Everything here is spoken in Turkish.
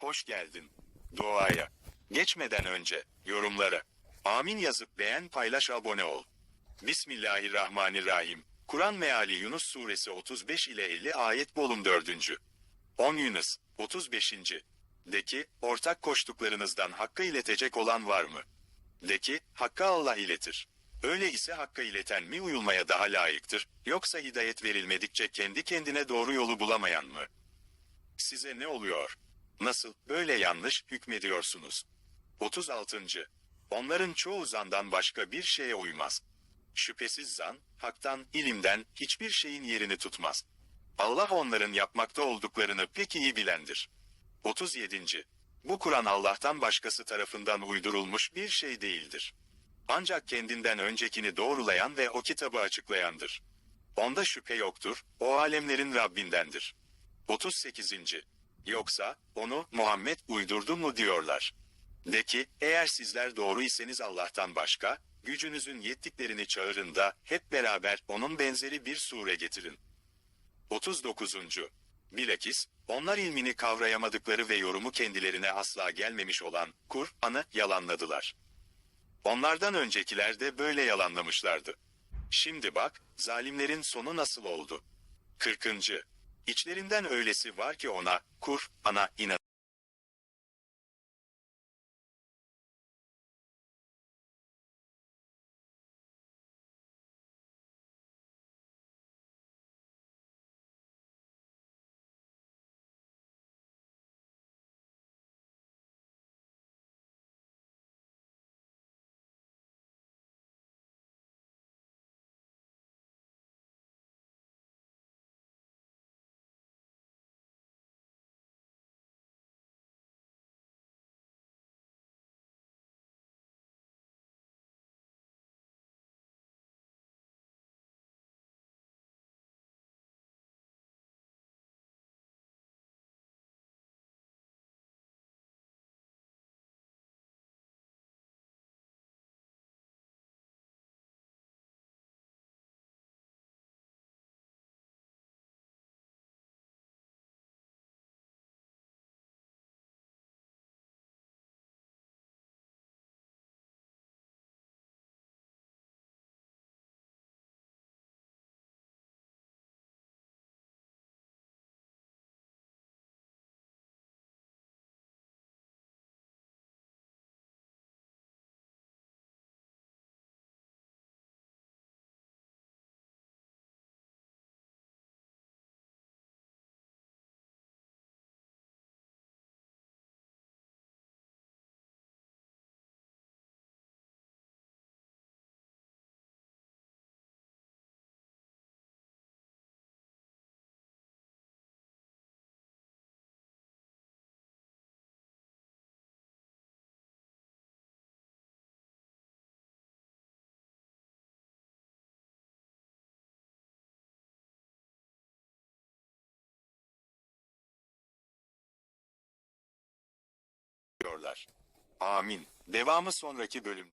hoş geldin. Duaya. Geçmeden önce, yorumlara. Amin yazıp beğen paylaş abone ol. Bismillahirrahmanirrahim. Kur'an meali Yunus suresi 35 ile 50 ayet bolum 4. 10 Yunus 35. De ki, ortak koştuklarınızdan Hakk'a iletecek olan var mı? De ki, Hakk'a Allah iletir. Öyle ise Hakk'a ileten mi uyulmaya daha layıktır, yoksa hidayet verilmedikçe kendi kendine doğru yolu bulamayan mı? Size ne oluyor? Nasıl, böyle yanlış hükmediyorsunuz? 36. Onların çoğu zandan başka bir şeye uymaz. Şüphesiz zan, haktan, ilimden hiçbir şeyin yerini tutmaz. Allah onların yapmakta olduklarını pek iyi bilendir. 37. Bu Kur'an Allah'tan başkası tarafından uydurulmuş bir şey değildir. Ancak kendinden öncekini doğrulayan ve o kitabı açıklayandır. Onda şüphe yoktur, o alemlerin Rabbindendir. 38. Yoksa, onu Muhammed uydurdu mu diyorlar. De ki, eğer sizler doğru iseniz Allah'tan başka, gücünüzün yettiklerini çağırın da, hep beraber onun benzeri bir sure getirin. 39. Bilakis, onlar ilmini kavrayamadıkları ve yorumu kendilerine asla gelmemiş olan Kur'an'ı yalanladılar. Onlardan öncekiler de böyle yalanlamışlardı. Şimdi bak, zalimlerin sonu nasıl oldu? 40. İçlerinden öylesi var ki ona, Kur'an'a inan. Diyorlar. Amin. Devamı sonraki bölüm.